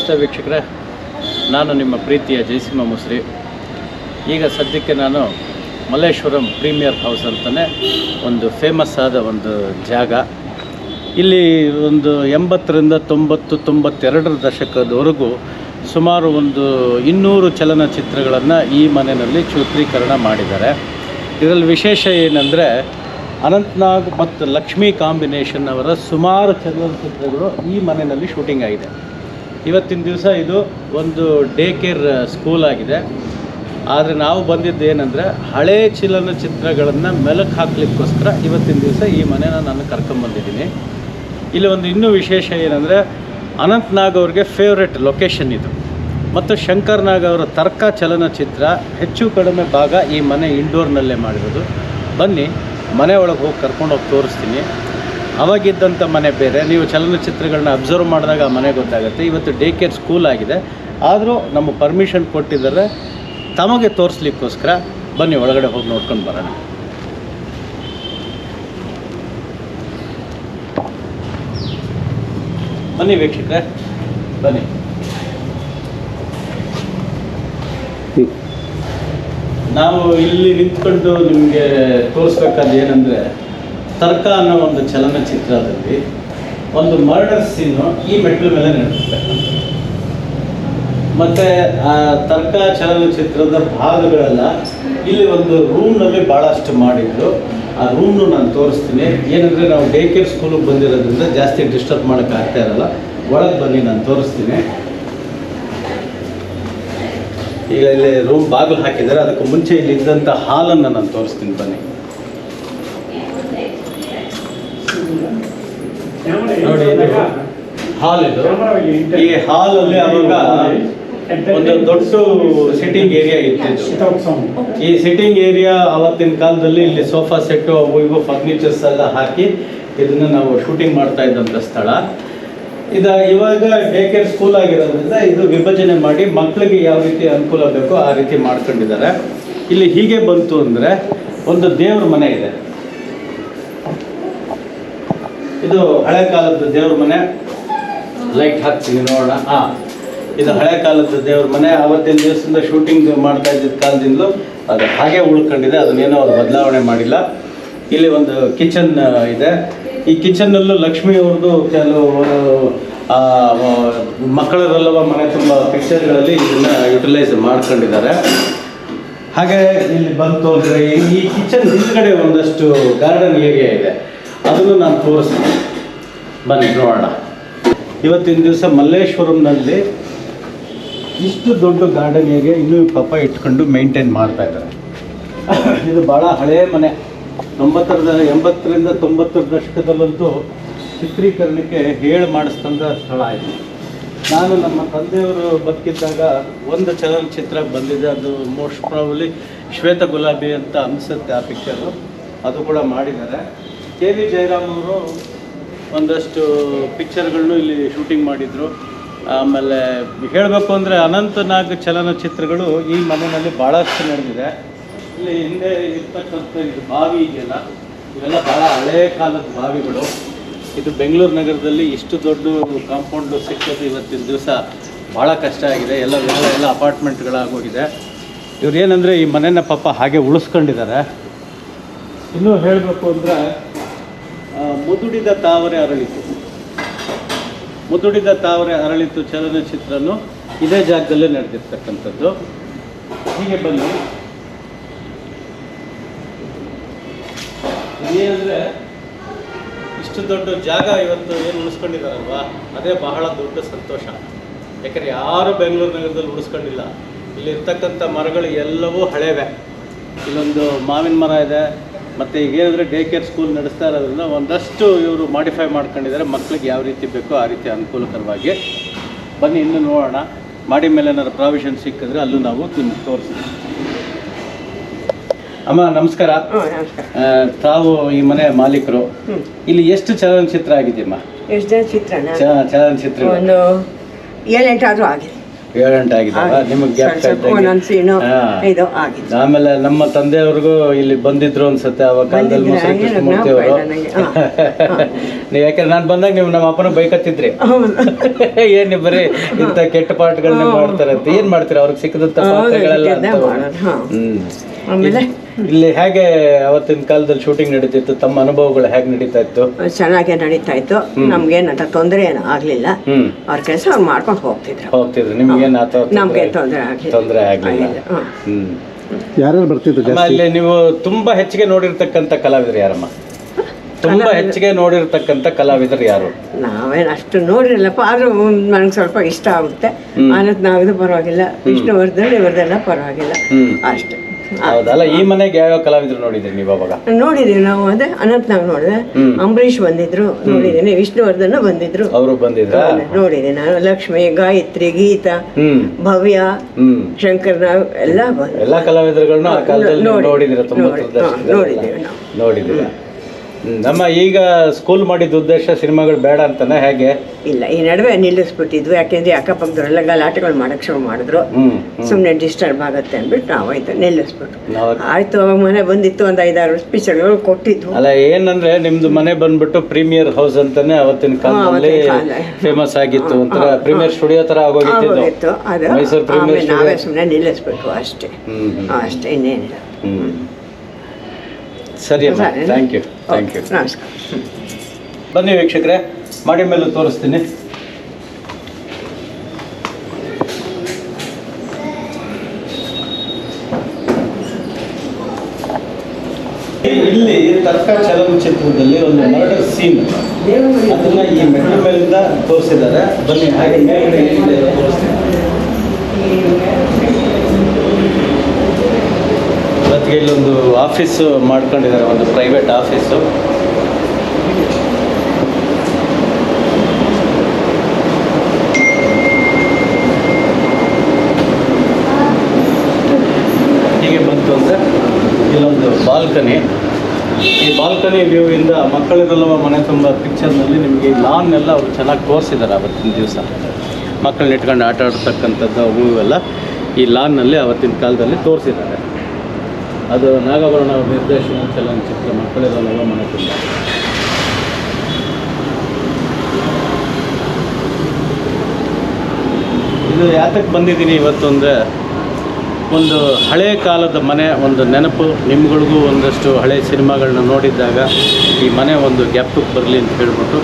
ನಮಸ್ತೆ ವೀಕ್ಷಕರೇ. ನಾನು ನಿಮ್ಮ ಪ್ರೀತಿಯ ಜಯಸಿಂಹ ಮುಸ್ರಿ. ಈಗ ಸದ್ಯಕ್ಕೆ ನಾನು ಮಲ್ಲೇಶ್ವರಂ ಪ್ರೀಮಿಯರ್ ಹೌಸ್ ಅಂತಲೇ ಒಂದು ಫೇಮಸ್ ಆದ ಒಂದು ಜಾಗ. ಇಲ್ಲಿ ಒಂದು ಎಂಬತ್ತರಿಂದ ತೊಂಬತ್ತು, ತೊಂಬತ್ತೆರಡರ ದಶಕದವರೆಗೂ ಸುಮಾರು ಒಂದು ಇನ್ನೂರು ಚಲನಚಿತ್ರಗಳನ್ನು ಈ ಮನೆಯಲ್ಲಿ ಚಿತ್ರೀಕರಣ ಮಾಡಿದ್ದಾರೆ. ಇದರಲ್ಲಿ ವಿಶೇಷ ಏನಂದರೆ ಅನಂತ್ನಾಗ್ ಮತ್ತು ಲಕ್ಷ್ಮಿ ಕಾಂಬಿನೇಷನ್ ಅವರ ಸುಮಾರು ಚಲನಚಿತ್ರಗಳು ಈ ಮನೆಯಲ್ಲಿ ಶೂಟಿಂಗ್ ಆಗಿದೆ. ಇವತ್ತಿನ ದಿವಸ ಇದು ಒಂದು ಡೇ ಕೇರ್ ಸ್ಕೂಲ್ ಆಗಿದೆ. ಆದರೆ ನಾವು ಬಂದಿದ್ದು ಏನಂದರೆ ಹಳೇ ಚಲನಚಿತ್ರಗಳನ್ನು ಮೆಲುಕು ಹಾಕ್ಲಿಕ್ಕೋಸ್ಕರ ಇವತ್ತಿನ ದಿವಸ ಈ ಮನೆನ ನಾನು ಕರ್ಕೊಂಬಂದಿದ್ದೀನಿ ಇಲ್ಲಿ ಒಂದು ಇನ್ನೂ ವಿಶೇಷ ಏನಂದರೆ ಅನಂತ್ ನಾಗ್ ಅವ್ರಿಗೆ ಫೇವ್ರೆಟ್ ಲೊಕೇಶನ್ ಇದು. ಮತ್ತು ಶಂಕರ್ ನಾಗ್ ಅವರ ತರ್ಕ ಚಲನಚಿತ್ರ ಹೆಚ್ಚು ಕಡಿಮೆ ಭಾಗ ಈ ಮನೆ ಇಂಡೋರ್ನಲ್ಲೇ ಮಾಡಿರೋದು. ಬನ್ನಿ, ಮನೆ ಒಳಗೆ ಹೋಗಿ ಕರ್ಕೊಂಡೋಗಿ ತೋರಿಸ್ತೀನಿ. ಅವಾಗಿದ್ದಂಥ ಮನೆ ಬೇರೆ, ನೀವು ಚಲನಚಿತ್ರಗಳನ್ನ ಅಬ್ಸರ್ವ್ ಮಾಡಿದಾಗ ಆ ಮನೆ ಗೊತ್ತಾಗುತ್ತೆ. ಇವತ್ತು ಡೇ ಕೇರ್ ಸ್ಕೂಲ್ ಆಗಿದೆ. ಆದರೂ ನಮ್ಮ ಪರ್ಮಿಷನ್ ಕೊಟ್ಟಿದ್ದಾರೆ. ತಮಗೆ ತೋರಿಸ್ಲಿಕ್ಕೋಸ್ಕರ ಬನ್ನಿ, ಒಳಗಡೆ ಹೋಗಿ ನೋಡ್ಕೊಂಡು ಬರೋಣ. ಬನ್ನಿ ವೀಕ್ಷಕರೇ, ಬನ್ನಿ. ನಾವು ಇಲ್ಲಿ ನಿಂತ್ಕೊಂಡು ನಿಮಗೆ ತೋರಿಸ್ಬೇಕಾದ ಏನಂದರೆ ತರ್ಕ ಅನ್ನೋ ಒಂದು ಚಲನಚಿತ್ರದಲ್ಲಿ ಒಂದು ಮರ್ಡರ್ ಸೀನು ಈ ಮೆಟ್ಲ ಮೇಲೆ ನಡೆಸುತ್ತೆ ಮತ್ತೆ, ಆ, ತರ್ಕ ಚಲನಚಿತ್ರದ ಭಾಗಗಳೆಲ್ಲ, ಇಲ್ಲಿ ಒಂದು ರೂಮ್ನಲ್ಲಿ ಭಾಳಷ್ಟು ಮಾಡಿದ್ರು. ಆ ರೂಮ್ನು ನಾನು ತೋರಿಸ್ತೀನಿ. ಏನಂದರೆ ನಾವು ಡೇ ಕೇರ್ ಸ್ಕೂಲಿಗೆ ಬಂದಿರೋದ್ರಿಂದ ಜಾಸ್ತಿ ಡಿಸ್ಟರ್ಬ್ ಮಾಡೋಕೆ ಆಗ್ತಾ ಇರಲ್ಲ. ಒಳಗೆ ಬನ್ನಿ, ನಾನು ತೋರಿಸ್ತೀನಿ. ಈಗ ಇಲ್ಲಿ ರೂಮ್ ಬಾಗಿಲು ಹಾಕಿದ್ದಾರೆ. ಅದಕ್ಕೆ ಮುಂಚೆ ಇಲ್ಲಿ ಇದ್ದಂಥ ಹಾಲನ್ನು ನಾನು ತೋರಿಸ್ತೀನಿ, ಬನ್ನಿ. ನೋಡಿ ಹಾಲ್ ಇದು. ಈ ಹಾಲ್ ಅಲ್ಲಿ ಅವಾಗ ಒಂದು ದೊಡ್ಡ ಸಿಟ್ಟಿಂಗ್ ಏರಿಯಾ ಇತ್ತು ಈ ಸಿಟ್ಟಿಂಗ್ ಏರಿಯಾ ಅವತ್ತಿನ ಕಾಲದಲ್ಲಿ ಇಲ್ಲಿ ಸೋಫಾ ಸೆಟ್ಟು ಅವು ಇವು ಫರ್ನಿಚರ್ಸ್ ಎಲ್ಲ ಹಾಕಿ ಇದನ್ನ ನಾವು ಶೂಟಿಂಗ್ ಮಾಡ್ತಾ ಇದ್ದಂಥ ಸ್ಥಳ. ಇದ ಇವಾಗ ಡೇ ಕೇರ್ ಸ್ಕೂಲ್ ಆಗಿರೋದ್ರಿಂದ ಇದು ವಿಭಜನೆ ಮಾಡಿ ಮಕ್ಕಳಿಗೆ ಯಾವ ರೀತಿ ಅನುಕೂಲ ಬೇಕೋ ಆ ರೀತಿ ಮಾಡ್ಕೊಂಡಿದ್ದಾರೆ. ಇಲ್ಲಿ ಹೀಗೆ ಬಂತು ಅಂದರೆ ಒಂದು ದೇವ್ರ ಮನೆ ಇದೆ. ಇದು ಹಳೆ ಕಾಲದ ದೇವ್ರ ಮನೆ. ಲೈಟ್ ಹಾಕ್ತೀವಿ ನೋಡೋಣ. ಹಾಂ ಇದು ಹಳೆ ಕಾಲದ ದೇವ್ರ ಮನೆ. ಆವತ್ತಿನ ದಿವಸದಿಂದ ಶೂಟಿಂಗ್ ಮಾಡ್ತಾ ಇದ್ದಿದ್ದ ಕಾಲದಿಂದಲೂ ಅದು ಹಾಗೆ ಉಳ್ಕೊಂಡಿದೆ. ಅದನ್ನೇನೋ ಅವ್ರು ಬದಲಾವಣೆ ಮಾಡಿಲ್ಲ. ಇಲ್ಲಿ ಒಂದು ಕಿಚನ್ ಇದೆ. ಈ ಕಿಚನ್ನಲ್ಲೂ ಲಕ್ಷ್ಮಿ ಅವ್ರದ್ದು ಕೆಲವು ಮಕ್ಕಳರೆಲ್ಲವ ಮನೆ ತುಂಬ ಪಿಕ್ಚರ್ಗಳಲ್ಲಿ ಇದನ್ನ ಯುಟಿಲೈಸ್ ಮಾಡ್ಕೊಂಡಿದ್ದಾರೆ. ಹಾಗೆ ಇಲ್ಲಿ ಬಂತು ಈ ಕಿಚನ್ ಹಿಂದ್ಗಡೆ ಒಂದಷ್ಟು ಗಾರ್ಡನ್ ಏರಿಯಾ ಇದೆ. ಅದನ್ನು ನಾನು ತೋರಿಸ್ತೀನಿ. ಬನ್ನಿ, ನೋಡೋಣ. ಇವತ್ತಿನ ದಿವಸ ಮಲ್ಲೇಶ್ವರಂನಲ್ಲಿ ಇಷ್ಟು ದೊಡ್ಡ ಗಾರ್ಡನಿಗೆ ಇನ್ನೂ ಪಾಪ ಇಟ್ಕೊಂಡು ಮೇಂಟೈನ್ ಮಾಡ್ತಾ ಇದ್ದಾರೆ. ಇದು ಭಾಳ ಹಳೆಯ ಮನೆ. ತೊಂಬತ್ತರ, ಎಂಬತ್ತರಿಂದ ತೊಂಬತ್ತರ ದಶಕದಲ್ಲಂತೂ ಚಿತ್ರೀಕರಣಕ್ಕೆ ಹೇಳಿ ಮಾಡಿಸ್ತಂಥ ಸ್ಥಳ ಆಯಿತು ನಾನು ನಮ್ಮ ತಂದೆಯವರು ಬದುಕಿದ್ದಾಗ ಒಂದು ಚಲನಚಿತ್ರ ಬಂದಿದೆ ಅದು ಮೋಸ್ಟ್ ಪ್ರಾಬಲಿ ಶ್ವೇತ ಗುಲಾಬಿ ಅಂತ ಅನಿಸುತ್ತೆ ಆ ಪಿಕ್ಚರು ಅದು ಕೂಡ ಮಾಡಿದ್ದಾರೆ. ಕೆ ವಿ ಜಯರಾಮ್ ಅವರು ಒಂದಷ್ಟು ಪಿಕ್ಚರ್ಗಳನ್ನು ಇಲ್ಲಿ ಶೂಟಿಂಗ್ ಮಾಡಿದರು. ಆಮೇಲೆ ಹೇಳಬೇಕು ಅಂದರೆ ಅನಂತನಾಗ್ ಚಲನಚಿತ್ರಗಳು ಈ ಮನೆಯಲ್ಲಿ ಭಾಳಷ್ಟು ನಡೆದಿದೆ. ಇಲ್ಲಿ ಹಿಂದೆ ಇರ್ತಕ್ಕಂಥ ಇದು ಬಾವಿ ಇದೆಯಲ್ಲ, ಇವೆಲ್ಲ ಭಾಳ ಹಳೇ ಕಾಲದ ಬಾವಿಗಳು. ಇದು ಬೆಂಗಳೂರು ನಗರದಲ್ಲಿ ಇಷ್ಟು ದೊಡ್ಡ ಕಾಂಪೌಂಡು ಸಿಕ್ಕೋದು ಇವತ್ತಿನ ದಿವಸ ಭಾಳ ಕಷ್ಟ ಆಗಿದೆ. ಎಲ್ಲ ಎಲ್ಲ ಎಲ್ಲ ಅಪಾರ್ಟ್ಮೆಂಟ್ಗಳಾಗೋಗಿದೆ. ಇವ್ರು ಏನಂದರೆ ಈ ಮನೆಯ ಪಾಪ ಹಾಗೆ ಉಳಿಸ್ಕೊಂಡಿದ್ದಾರೆ. ಇನ್ನೂ ಹೇಳಬೇಕು ಅಂದರೆ ಮುದುಡಿದ ತಾವರೆ ಅರಳಿತು. ಮುದುಡಿದ ತಾವರೆ ಅರಳಿತು ಚಲನಚಿತ್ರನು ಇದೇ ಜಾಗದಲ್ಲೇ ನಡೆದಿರ್ತಕ್ಕಂಥದ್ದು. ಹೀಗೆ ಬನ್ನಿ. ಏನಂದರೆ ಇಷ್ಟು ದೊಡ್ಡ ಜಾಗ ಇವತ್ತು ಏನು ಉಳಿಸ್ಕೊಂಡಿದ್ದಾರಲ್ವಾ? ಅದೇ ಬಹಳ ದೊಡ್ಡ ಸಂತೋಷ. ಯಾಕಂದ್ರೆ ಯಾರು ಬೆಂಗಳೂರು ನಗರದಲ್ಲಿ ಉಳಿಸ್ಕೊಂಡಿಲ್ಲ. ಇಲ್ಲಿರ್ತಕ್ಕಂಥ ಮರಗಳು ಎಲ್ಲವೂ ಹಳೇವೆ. ಇಲ್ಲೊಂದು ಮಾವಿನ ಮರ ಇದೆ. ಮತ್ತು ಈಗ ಏನಂದರೆ ಡೇ ಕೇರ್ ಸ್ಕೂಲ್ ನಡೆಸ್ತಾ ಇರೋದ್ರಿಂದ ಒಂದಷ್ಟು ಇವರು ಮಾಡಿಫೈ ಮಾಡ್ಕೊಂಡಿದ್ದಾರೆ. ಮಕ್ಕಳಿಗೆ ಯಾವ ರೀತಿ ಬೇಕೋ ಆ ರೀತಿ ಅನುಕೂಲಕರವಾಗಿ. ಬನ್ನಿ ಇನ್ನೂ ನೋಡೋಣ. ಮಾಡಿ ಮೇಲೆ ಏನಾದ್ರು ಪ್ರಾವಿಷನ್ ಸಿಕ್ಕಿದ್ರೆ ಅಲ್ಲೂ ನಾವು ನಿಮ್ಗೆ ತೋರಿಸ್ತೀವಿ. ಅಮ್ಮ ನಮಸ್ಕಾರ. ತಾವು ಈ ಮನೆ ಮಾಲೀಕರು. ಇಲ್ಲಿ ಎಷ್ಟು ಚಲನಚಿತ್ರ ಆಗಿದೆಯಮ್ಮ? ಎಷ್ಟು ಚಲನಚಿತ್ರ ಚಲನಚಿತ್ರ ಒಂದು ಏಳೆಂಟಾದ್ರೂ ಆಗಿದೆ. ಏಳು ಗಂಟೆ ಆಗಿದ್ದಾವ ನಿಮಗೆ ಗ್ಯಾಪ್ ಇದು ಆಗಿದೆ ಆಮೇಲೆ ನಮ್ಮ ತಂದೆಯವ್ರಿಗೂ ಇಲ್ಲಿ ಬಂದಿದ್ರು ಅನ್ಸುತ್ತೆ ಅವಾಗ ಕಾಲದಲ್ಲಿ ಮುಸ್ಲಿಂ ಮುಸರಿ ಕೃಷ್ಣಮೂರ್ತಿ ಅವರು. ನೀವು ಯಾಕಂದ್ರೆ ನಾನು ಬಂದಾಗ ನೀವು ನಮ್ಮ ಅಪ್ಪನ ಬೈಕತ್ತಿದ್ರಿ. ಏನ್ ನೀವು ಬರೀ ಇಂಥ ಕೆಟ್ಟ ಪಾಠಗಳನ್ನ ಮಾಡ್ತಾರೆ ಅಂತ ಏನ್ ಮಾಡ್ತೀರಾ? ಅವ್ರಿಗೆ ಸಿಕ್ಕದಂತ ಪಾಠಗಳೆಲ್ಲ ಪಾತ್ರಗಳೆಲ್ಲ ಇದನ್ನೇ ಅಂತವು. ಮಾಡೋದು, ಹಾ. ಹ್ಮ್. ಆಮೇಲೆ? ಇಲ್ಲಿ ಹೇಗೆ ಅವತ್ತಿನ ಕಾಲದಲ್ಲಿ ಶೂಟಿಂಗ್ ನಡೀತಿತ್ತು? ತಮ್ಮ ಅನುಭವಗಳು ಹೇಗೆ ನಡೀತಾ ಇತ್ತು? ಚೆನ್ನಾಗೇ ನಡೀತಾ ಇತ್ತು. ನಮ್ಗೇನಂತ ತೊಂದರೆ ಏನು ಆಗ್ಲಿಲ್ಲ. ಅವ್ರ ಕೆಲಸ ಅವ್ರು ಮಾಡ್ಕೊಂಡು ಹೋಗ್ತಿದ್ರು. ಹೋಗ್ತಿದ್ರು. ನಿಮ್ಗೆ ನಮ್ಗೆ ತೊಂದರೆ ಆಗ್ಲಿಲ್ಲ. ತೊಂದರೆ ಆಗಲಿಲ್ಲ. ಆಗಿಲ್ಲ, ಹ್ಮ್. ಯಾರ್ಯಾರು ಬರ್ತಿದ್ರು ಅಮ್ಮ, ಅಲ್ಲಿ ನೀವು ತುಂಬಾ ಹೆಚ್ಚಿಗೆ ನೋಡಿರ್ತಕ್ಕಂಥ ಕಲಾವಿದರು ಯಾರಮ್ಮ? ತುಂಬಾ ಹೆಚ್ಚಿಗೆ ನೋಡಿರ್ತಕ್ಕಂಥ ಕಲಾವಿದರು ಯಾರು? ನಾವೇನು ಅಷ್ಟು ನೋಡಿರಲ್ಲಪ್ಪ ಆದ್ರೂ ನನಗೆ ಸ್ವಲ್ಪ ಇಷ್ಟ ಆಗುತ್ತೆ. ಆನಂದ್ ನಾವಿದು ಪರವಾಗಿಲ್ಲ. ವಿಷ್ಣುವರ್ಧನ್ ಇವ್ರದ್ದೆಲ್ಲ ಪರವಾಗಿಲ್ಲ. ಅಷ್ಟೇ. ಹೌದಲ್ಲ ಈ ಮನೆಗೆ ಯಾವ್ಯಾವ ಕಲಾವಿದ್ರು ನೋಡಿದ್ರಿ ನೀವು ಅವಾಗ? ನೋಡಿದೀವಿ ನಾವು ಅದೇ ಅನಂತ್ನಾಗ್ ನೋಡಿದೆ. ಅಂಬರೀಷ್ ಬಂದಿದ್ರು ನೋಡಿದೀನಿ ವಿಷ್ಣುವರ್ಧನ್ ಬಂದಿದ್ರು. ಅವರು ಬಂದಿದ್ರು? ನೋಡಿದೆ ನಾನು. ಲಕ್ಷ್ಮಿ ಗಾಯತ್ರಿ ಗೀತಾ ಭವ್ಯ ಶಂಕರ್ ಶಂಕರ್ನಾವ್ ಎಲ್ಲ ಎಲ್ಲ ಕಲಾವಿದರುಗಳನ್ನ ಆ ಕಾಲದಲ್ಲಿ ನೀವು ನೋಡಿ- ನೋಡಿದಿರ ನೋಡಿದ್ದೀವಿ ನಾವು. ನೋಡಿದಿರ? ನಮ್ಮ ಈಗ ಸ್ಕೂಲ್ ಮಾಡಿದ ಉದ್ದೇಶ ಸಿನಿಮಾಗಳು ಬೇಡ ಅಂತಾನೆ ಹೇಗೆ? ಇಲ್ಲ ಈ ನಡುವೆ ನಿಲ್ಲಿಸ್ಬಿಟ್ಟಿದ್ವಿ ಯಾಕೆಂದ್ರೆ ಅಕ್ಕಪಕ್ಕದವರೆಲ್ಲ ಗಲಾಟೆಗಳು ಮಾಡಕ್ ಶುರು ಮಾಡಿದ್ರು. ಸುಮ್ಮನೆ ಡಿಸ್ಟರ್ಬ್ ಆಗುತ್ತೆ ಅಂದ್ಬಿಟ್ಟು ನಾವಾಯ್ತು ನಿಲ್ಲಿಸ್ಬಿಟ್ಟು ಆಯ್ತು ಅವಾಗ ಮನೆ ಬಂದಿತ್ತು ಒಂದು ಐದಾರು ಪಿಕ್ಚರ್ಗಳು ಕೊಟ್ಟಿದ್ವು. ಅಲ್ಲ ಏನಂದ್ರೆ ನಿಮ್ದು ಮನೆ ಬಂದ್ಬಿಟ್ಟು ಪ್ರೀಮಿಯರ್ ಹೌಸ್ ಅಂತಾನೆ ಅವತ್ತಿನ ಕಾಲದಲ್ಲಿ ಫೇಮಸ್ ಆಗಿತ್ತು ಒಂಥರ ಪ್ರೀಮಿಯರ್ ಸ್ಟುಡಿಯೋ ತರ ಆಗೋಗಿತ್ತು ಮೈಸೂರು ಪ್ರೀಮಿಯರ್ ನಾವೇ ಸುಮ್ಮನೆ ನಿಲ್ಲಿಸ್ಬಿಟ್ಟು ಅಷ್ಟೇ. ಅಷ್ಟೇ ಇನ್ನೇನಿಲ್ಲ. ಸರಿ. ಥ್ಯಾಂಕ್ ಯು ಥ್ಯಾಂಕ್ ಯು ನಮಸ್ಕಾರ. ಬನ್ನಿ ವೀಕ್ಷಕರೇ ಮಾಡಿ ಮೇಲೆ ತೋರಿಸ್ತೀನಿ. ಇಲ್ಲಿ ತರ್ಕ ಚಲನಚಿತ್ರದಲ್ಲಿ ಒಂದು ಮರ್ಡರ್ ಸೀನ್ ಅದನ್ನ ಈ ಮೆಟ್ಲ ಮೇಲಿಂದ ತೋರಿಸಿದ್ದಾರೆ. ಬನ್ನಿ ಹಾಗೆ ತೋರಿಸ್ತೀನಿ. ಇವತ್ತಿಗೆ ಇಲ್ಲೊಂದು ಆಫೀಸು ಮಾಡ್ಕೊಂಡಿದ್ದಾರೆ, ಒಂದು ಪ್ರೈವೇಟ್ ಆಫೀಸು. ಹೀಗೆ ಬಂತು ಅಂದರೆ ಇಲ್ಲೊಂದು ಬಾಲ್ಕನಿ. ಈ ಬಾಲ್ಕನಿ ವ್ಯೂ ಇಂದ ಮಕ್ಕಳಿರಲ್ಲವ ಮನೆ ತುಂಬ ಪಿಕ್ಚರ್ನಲ್ಲಿ ನಿಮಗೆ ಲಾನ್ ಎಲ್ಲ ಅವ್ರು ಚೆನ್ನಾಗಿ ತೋರಿಸಿದ್ದಾರೆ ಅವತ್ತಿನ ದಿವಸ. ಮಕ್ಕಳನ್ನ ಇಟ್ಕೊಂಡು ಆಟ ಆಡ್ತಕ್ಕಂಥದ್ದು ಅವು ಇವೆಲ್ಲ ಈ ಲಾನ್ನಲ್ಲಿ ಅವತ್ತಿನ ಕಾಲದಲ್ಲಿ ತೋರಿಸಿದ್ದಾರೆ. ಅದು ನಾಗಭರಣ ಅವರ ನಿರ್ದೇಶನ ಚಲನಚಿತ್ರ ಮಕ್ಕಳಿರಲ್ಲವ ಮನೆ ತುಂಬ ಇದು. ಯಾತಕ್ಕೆ ಬಂದಿದ್ದೀನಿ ಇವತ್ತು ಅಂದರೆ ಒಂದು ಹಳೆ ಕಾಲದ ಮನೆ ಒಂದು ನೆನಪು. ನಿಮ್ಗಳಿಗೂ ಒಂದಷ್ಟು ಹಳೆ ಸಿನಿಮಾಗಳನ್ನ ನೋಡಿದ್ದಾಗ ಈ ಮನೆ ಒಂದು ಗ್ಯಾಪ್ಗೆ ಬರಲಿ ಅಂತ ಹೇಳ್ಬಿಟ್ಟು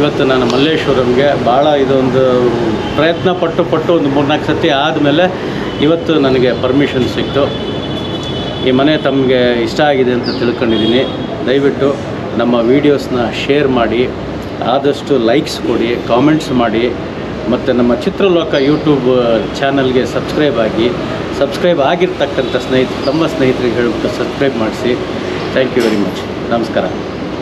ಇವತ್ತು ನಾನು ಮಲ್ಲೇಶ್ವರಂಗೆ ಭಾಳ ಇದೊಂದು ಪ್ರಯತ್ನ ಪಟ್ಟು ಪಟ್ಟು ಒಂದು ಮೂರ್ನಾಲ್ಕು ಸತಿ ಆದಮೇಲೆ ಇವತ್ತು ನನಗೆ ಪರ್ಮಿಷನ್ ಸಿಕ್ತು. ಈ ಮನೆ ತಮಗೆ ಇಷ್ಟ ಆಗಿದೆ ಅಂತ ತಿಳ್ಕೊಂಡಿದ್ದೀನಿ. ದಯವಿಟ್ಟು ನಮ್ಮ ವೀಡಿಯೋಸ್ನ ಶೇರ್ ಮಾಡಿ, ಆದಷ್ಟು ಲೈಕ್ಸ್ ಕೊಡಿ, ಕಾಮೆಂಟ್ಸ್ ಮಾಡಿ, ಮತ್ತು ನಮ್ಮ ಚಿತ್ರಲೋಕ ಯೂಟ್ಯೂಬ್ ಚಾನಲ್ಗೆ ಸಬ್ಸ್ಕ್ರೈಬ್ ಆಗಿ, ಸಬ್ಸ್ಕ್ರೈಬ್ ಆಗಿರ್ತಕ್ಕಂಥ ಸ್ನೇಹಿತ, ತಮ್ಮ ಸ್ನೇಹಿತರಿಗೆ ಹೇಳ್ಬಿಟ್ಟು ಸಬ್ಸ್ಕ್ರೈಬ್ ಮಾಡಿಸಿ. Thank you very much. ನಮಸ್ಕಾರ.